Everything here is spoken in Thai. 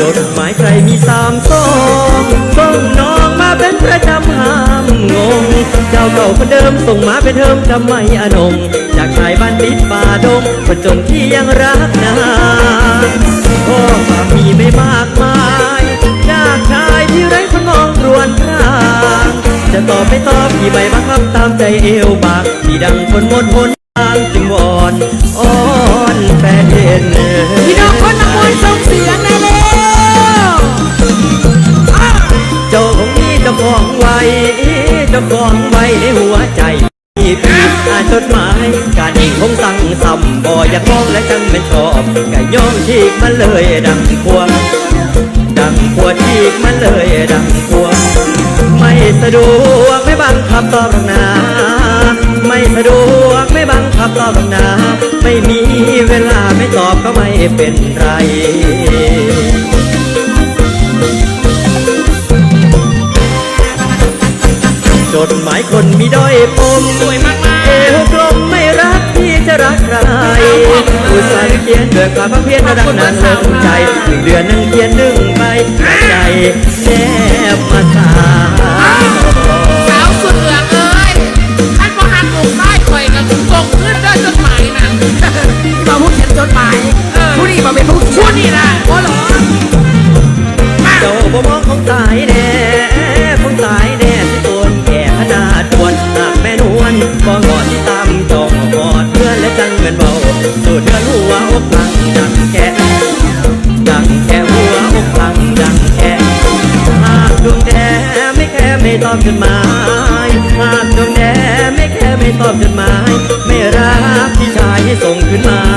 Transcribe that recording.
จดหมายใครมีสามซองซองน้องมาเป็นประจำหามงง เจ้าเก่าคนเดิมส่งมาเป็นเทิมทำไมอนง จากชายบ้านติดป่าดงคนจงที่ยังรักนาข้อความมีไม่มากมาย จะตอบไม่ตอบพี่ไม่บังคับตามใจเอวบากพี่ดังคนหมดหนทางจึงวอนอ้อนแฟนเห็นพี่น้องคนน้ำมนต์ส่งเสียงได้แล้วเจ้าของนี้เจ้าของไว้เจ้าของไว้ในหัวใจพี่พี่อ่านจดหมายการอีกคงสั่งซ้ำบ่อยากมองและจังไม่ชอบก็ย่อมฉีกมันเลยดังควง สะดวกไม่บังคับตอบหรอกนาไม่สะดวกไม่บังคับตอบหรอกนาไม่มีเวลาไม่ตอบก็ไม่เป็นไรจดหมายคนมีด้อยปมสวยมากเอวกลมไม่รักที่จะรักใครอุตส่าห์เขียนด้วยความเพียรดังนั้นเลิกใจหนึ่งเดือนหนึ่งเขียนหนึ่งใบใจแนบมา อผู้นี้มาเป็นผู้พูดนี่นะโอ้เหรอมาเจ้าบ่มองของตายแน่ของตายแน่ที่ตัวแก่ขนาดปวดหากแม่นวลก็งอนตามจองกอดเพื่อนและจังเงินเบาสูดเดือนหัวอกหลังดังแกดังแค่หัวอกพังดังแค่หากดวงแดไม่แค่ไม่ตอบจดหมายหากดวงแดไม่แค่ไม่ตอบจดหมาย ไม่รักที่ชายให้ส่งขึ้นมา